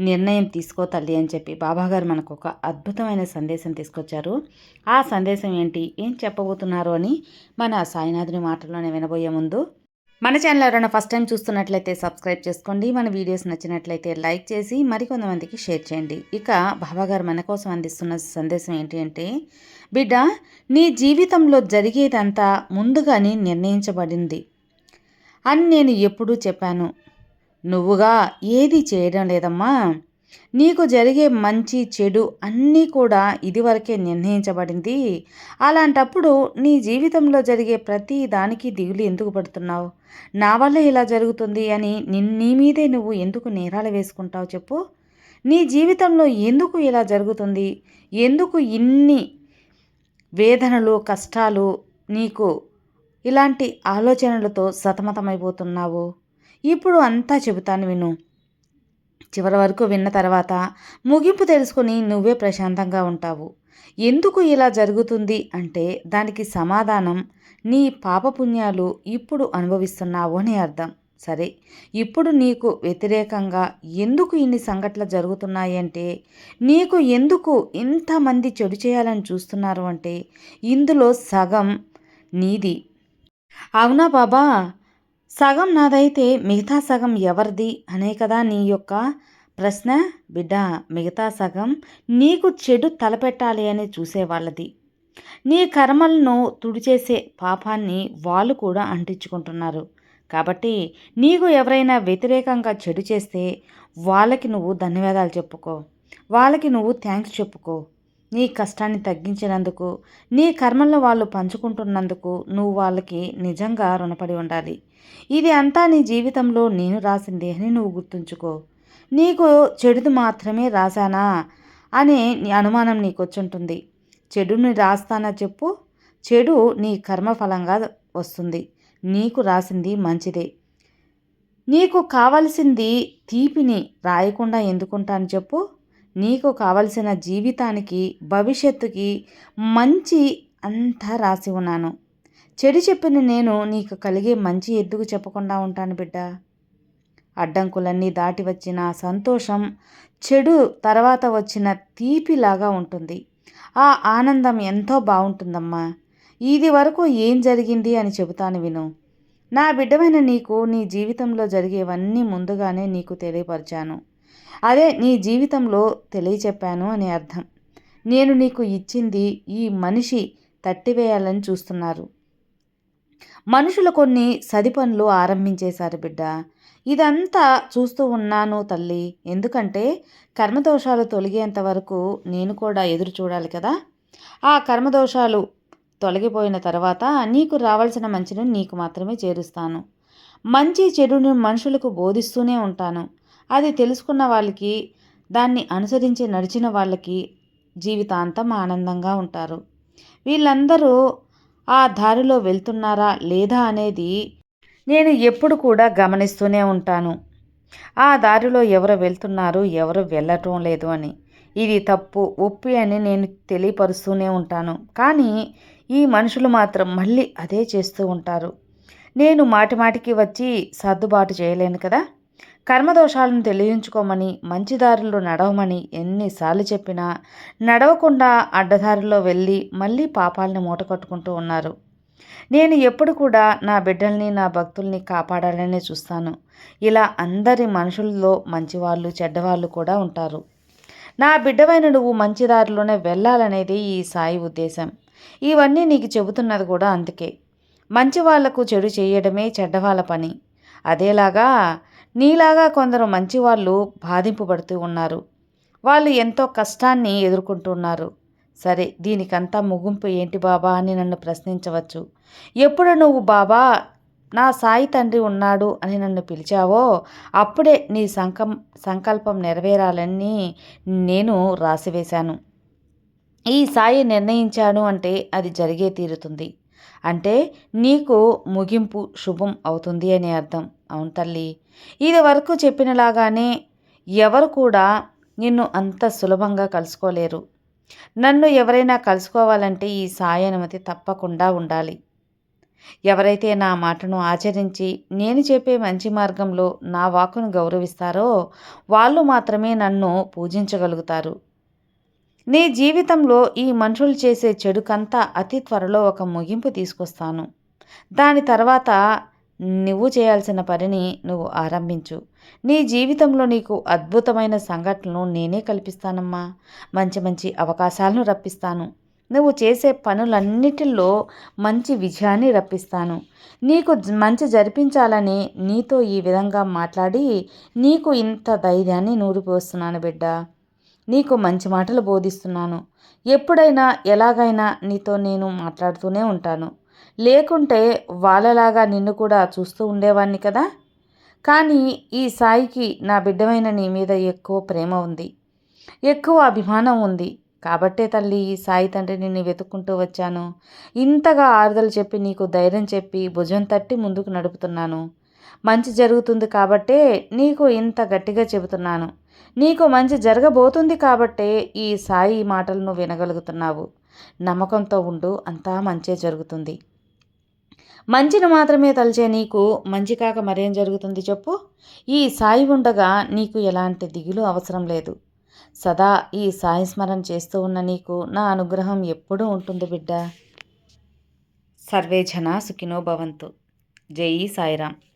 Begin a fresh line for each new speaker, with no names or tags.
నిర్ణయం తీసుకో తల్లి అని చెప్పి బాబాగారు మనకు ఒక అద్భుతమైన సందేశం తీసుకొచ్చారు. ఆ సందేశం ఏంటి? ఏం చెప్పబోతున్నారు అని మన సాయినాథుని మాటల్లోనే వినబోయే ముందు మన ఛానల్ ఎవరైనా ఫస్ట్ టైం చూస్తున్నట్లయితే సబ్స్క్రైబ్ చేసుకోండి. మన వీడియోస్ నచ్చినట్లయితే లైక్ చేసి మరికొంతమందికి షేర్ చేయండి. ఇక బాబాగారు మన కోసం అందిస్తున్న సందేశం ఏంటి అంటే బిడ్డ నీ జీవితంలో జరిగేదంతా ముందుగానే నిర్ణయించబడింది. అని నేను ఎప్పుడూ చెప్పాను. నువ్వుగా ఏది చేయడం లేదమ్మా. నీకు జరిగే మంచి చెడు అన్నీ కూడా ఇదివరకే నిర్ణయించబడింది. అలాంటప్పుడు నీ జీవితంలో జరిగే ప్రతి దానికి దిగులు ఎందుకు పడుతున్నావు? నా వల్ల ఇలా జరుగుతుంది అని నీ మీదే నువ్వు ఎందుకు నేరాలు వేసుకుంటావు చెప్పు. నీ జీవితంలో ఎందుకు ఇలా జరుగుతుంది? ఎందుకు ఇన్ని వేదనలు కష్టాలు నీకు ఇలాంటి ఆలోచనలతో సతమతమైపోతున్నావు? ఇప్పుడు అంతా చెబుతాను విను. చివరి వరకు విన్న తర్వాత ముగింపు తెలుసుకొని నువ్వే ప్రశాంతంగా ఉంటావు. ఎందుకు ఇలా జరుగుతుంది అంటే దానికి సమాధానం నీ పాపపుణ్యాలు ఇప్పుడు అనుభవిస్తున్నావు అని అర్థం. సరే ఇప్పుడు నీకు వ్యతిరేకంగా ఎందుకు ఇన్ని సంఘటనలు జరుగుతున్నాయి అంటే నీకు ఎందుకు ఇంతమంది చెడు చేయాలని చూస్తున్నారు అంటే ఇందులో సగం నీది. అవునా బాబా? సగం నాదైతే మిగతా సగం ఎవరిది అనే కదా నీ యొక్క ప్రశ్న? బిడ్డ మిగతా సగం నీకు చెడు తలపెట్టాలి అని చూసేవాళ్ళది నీ కర్మలను తుడిచేసే పాపాన్ని వాళ్ళు కూడా అంటించుకుంటున్నారు. కాబట్టి నీకు ఎవరైనా వ్యతిరేకంగా చెడు చేస్తే వాళ్ళకి నువ్వు ధన్యవాదాలు చెప్పుకో. వాళ్ళకి నువ్వు థ్యాంక్స్ చెప్పుకో. నీ కష్టాన్ని తగ్గించినందుకు నీ కర్మలను వాళ్ళు పంచుకుంటున్నందుకు నువ్వు వాళ్ళకి నిజంగా రుణపడి ఉండాలి. ఇది అంతా నీ జీవితంలో నేను రాసింది అని నువ్వు గుర్తుంచుకో. నీకు చెడుది మాత్రమే రాశానా అనే నీ అనుమానం నీకు వచ్చుంటుంది చెడుని రాస్తానా చెప్పు. చెడు నీ కర్మఫలంగా వస్తుంది. నీకు రాసింది మంచిదే. నీకు కావలసింది తీపిని రాయకుండా ఎందుకుంటాను చెప్పు. నీకు కావలసిన జీవితానికి భవిష్యత్తుకి మంచి అంతా రాసి ఉన్నాను. చెడు చెప్పిన నేను నీకు కలిగే మంచి ఎద్దుకు చెప్పకుండా ఉంటాను బిడ్డ. అడ్డంకులన్నీ దాటి వచ్చిన సంతోషం చెడు తర్వాత వచ్చిన తీపిలాగా ఉంటుంది. ఆ ఆనందం ఎంతో బాగుంటుందమ్మా. ఇది వరకు ఏం జరిగింది అని చెబుతాను విను. నా బిడ్డమైన నీకు నీ జీవితంలో జరిగేవన్నీ ముందుగానే నీకు తెలియపరిచాను. అదే నీ జీవితంలో తెలియచెప్పాను అని అర్థం. నేను నీకు ఇచ్చింది ఈ మనిషి తట్టివేయాలని చూస్తున్నారు. మనుషులు కొన్ని సది పనులు ఆరంభించేశారు బిడ్డ. ఇదంతా చూస్తూ ఉన్నాను తల్లి. ఎందుకంటే కర్మదోషాలు తొలగేంత వరకు నేను కూడా ఎదురు చూడాలి కదా. ఆ కర్మదోషాలు తొలగిపోయిన తర్వాత నీకు రావాల్సిన మంచిని నీకు మాత్రమే చేరుస్తాను. మంచి చెడుని మనుషులకు బోధిస్తూనే ఉంటాను. అది తెలుసుకున్న వాళ్ళకి దాన్ని అనుసరించి నడిచిన వాళ్ళకి జీవితాంతం ఆనందంగా ఉంటారు. వీళ్ళందరూ ఆ దారిలో వెళ్తున్నారా లేదా అనేది నేను ఎప్పుడు కూడా గమనిస్తూనే ఉంటాను. ఆ దారిలో ఎవరు వెళ్తున్నారు ఎవరు వెళ్ళటం లేదు అని. ఇది తప్పు ఒప్పి అని నేను తెలియపరుస్తూనే ఉంటాను. కానీ ఈ మనుషులు మాత్రం మళ్ళీ అదే చేస్తూ ఉంటారు. నేను మాటి మాటికి వచ్చి సర్దుబాటు చేయలేను కదా. కర్మదోషాలను తెలియించుకోమని మంచి దారిలో నడవమని ఎన్నిసార్లు చెప్పినా నడవకుండా అడ్డదారిలో వెళ్ళి మళ్ళీ పాపాలని మూటకట్టుకుంటూ ఉన్నారు. నేను ఎప్పుడు కూడా నా బిడ్డల్ని నా భక్తుల్ని కాపాడాలనే చూస్తాను. ఇలా అందరి మనుషుల్లో మంచివాళ్ళు చెడ్డవాళ్ళు కూడా ఉంటారు. నా బిడ్డవైన నువ్వు మంచి దారిలోనే వెళ్ళాలనేది ఈ సాయి ఉద్దేశం. ఇవన్నీ నీకు చెబుతున్నది కూడా అందుకే. మంచి వాళ్ళకు చెడు చేయడమే చెడ్డవాళ్ళ పని. అదేలాగా నీలాగా కొందరు మంచివాళ్ళు బాధింపబడుతూ ఉన్నారు. వాళ్ళు ఎంతో కష్టాన్ని ఎదుర్కొంటున్నారు. సరే దీనికంతా ముగింపు ఏంటి బాబా అని నన్ను ప్రశ్నించవచ్చు. ఎప్పుడు నువ్వు బాబా నా సాయి తండ్రి ఉన్నాడు అని నన్ను పిలిచావో అప్పుడే నీ సంకం సంకల్పం నెరవేరాలని నేను రాసివేశాను. ఈ సాయి నిర్ణయించాను అంటే అది జరిగే తీరుతుంది. అంటే నీకు ముగింపు శుభం అవుతుంది అని అర్థం. అవును తల్లి. ఇది వరకు చెప్పినలాగానే ఎవరు కూడా నిన్ను అంత సులభంగా కలుసుకోలేరు. నన్ను ఎవరైనా కలుసుకోవాలంటే ఈ సాయి అనుమతి తప్పకుండా ఉండాలి. ఎవరైతే నా మాటను ఆచరించి నేను చెప్పే మంచి మార్గంలో నా వాకును గౌరవిస్తారో వాళ్ళు మాత్రమే నన్ను పూజించగలుగుతారు. నీ జీవితంలో ఈ మనుషులు చేసే చెడుకంతా అతి త్వరలో ఒక ముగింపు తీసుకొస్తాను. దాని తర్వాత నువ్వు చేయాల్సిన పనిని నువ్వు ఆరంభించు. నీ జీవితంలో నీకు అద్భుతమైన సంఘటనలు నేనే కల్పిస్తానమ్మా. మంచి మంచి అవకాశాలను రప్పిస్తాను. నువ్వు చేసే పనులన్నిటిలో మంచి విజయాన్ని రప్పిస్తాను. నీకు మంచి జరిపించాలని నీతో ఈ విధంగా మాట్లాడి నీకు ఇంత ధైర్యాన్ని నూరిపోస్తున్నాను బిడ్డ. నీకు మంచి మాటలు బోధిస్తున్నాను. ఎప్పుడైనా ఎలాగైనా నీతో నేను మాట్లాడుతూనే ఉంటాను. లేకుంటే వాళ్ళలాగా నిన్ను కూడా చూస్తూ ఉండేవాడిని కదా? కానీ ఈ సాయికి నా బిడ్డమైన నీ మీద ఎక్కువ ప్రేమ ఉంది. ఎక్కువ అభిమానం ఉంది. కాబట్టే తల్లి ఈ సాయి తండ్రి నిన్ను వెతుక్కుంటూ వచ్చాను. ఇంతగా ఆరుదలు చెప్పి నీకు ధైర్యం చెప్పి భుజం తట్టి ముందుకు నడుపుతున్నాను. మంచి జరుగుతుంది కాబట్టే నీకు ఇంత గట్టిగా చెబుతున్నాను. నీకు మంచి జరగబోతుంది కాబట్టే ఈ సాయి మాటలను వినగలుగుతున్నావు. నమ్మకంతో ఉండు అంతా మంచే జరుగుతుంది. మంచిని మాత్రమే తలిచే నీకు మంచి కాక మరేం జరుగుతుంది చెప్పు. ఈ సాయి ఉండగా నీకు ఎలాంటి దిగులు అవసరం లేదు. సదా ఈ సాయి స్మరణ చేస్తూ ఉన్న నీకు నా అనుగ్రహం ఎప్పుడూ ఉంటుంది బిడ్డ. సర్వే జన సుఖినో భవంతు. జై సాయిరామ్.